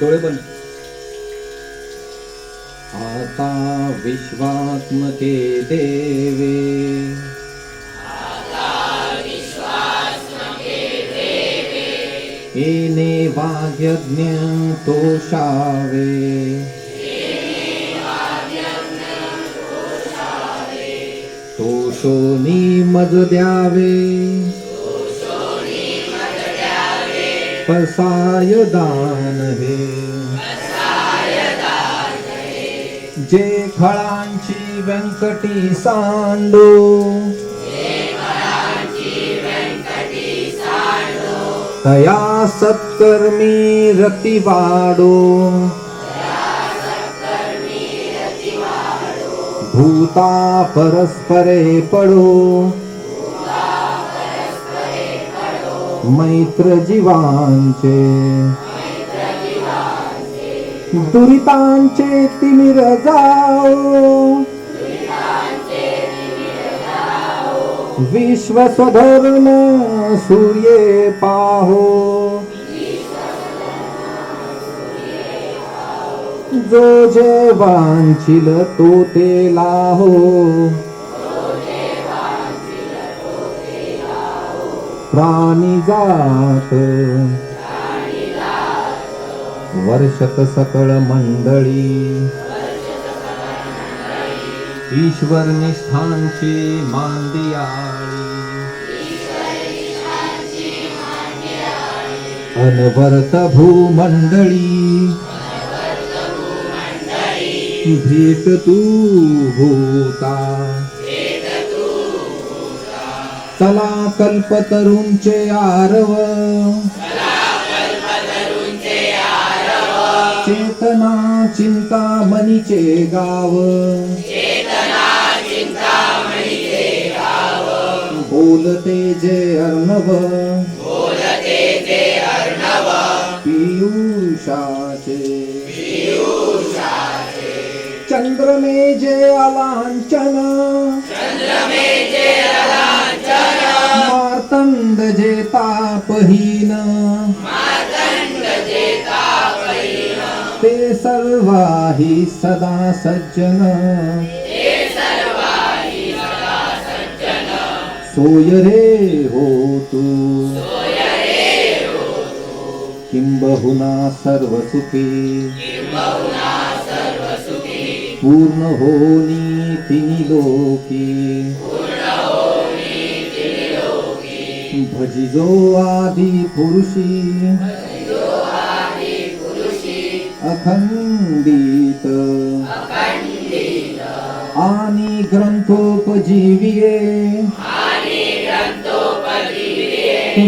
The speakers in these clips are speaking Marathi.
डोळे बंद. आता विश्वात्मके देवे. येने वाग्यज्ञ तोषावे. तोषोनी मज द्यावे. पसाय दान हे. जे फळांची व्यंकटी सांडो. तया सत्कर्मी रती वाडो. भूता परस्परे पडो. मैत्र जीवांचे दुरितांचे तिमिर जाओ विश्व स्वधर्म सूर्ये पाहो. जो जे वांछिल तो ते लाहो. प्राणी जात. वर्षक सकळ मंडळी. ईश्वर निष्ठांची मांदियाळी. अनवर्त भूमंडळी. भेट तू होता. चला कल्पतरूंचे आरव. चेतना चिंता मनीचे गाव. बोलते जे अर्णव. पियुषाचे. चंद्रमे जे अलांचन चंद्रमे जे अलांचन. तापहीन ते सर्वाही सदा सज्जन। सोय रे हो तू किंबहुना सर्व सुखी पूर्ण होनी तिनी लोकी भजिजो आदि पुरुषी. अखंडित. आणि ग्रंथोपजीविये.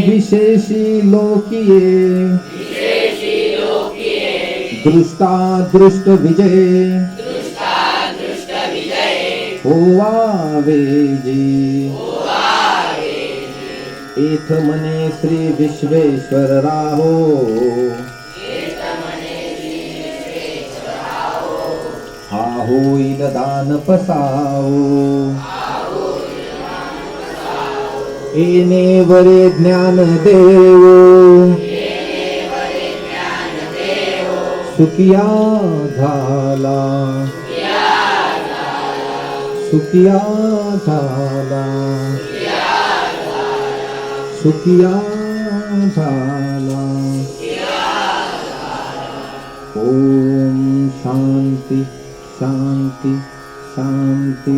विशेषी लोकिये. दृष्टा दृष्ट विजय होवा वेजी एथ मने श्री विश्वेश्वर राहो। हा होईल दान पसाओ येणे वरे ज्ञान देव। सुखिया झाला। सुखिया झाला। सुखिया झाला ओम शांती शांती शांती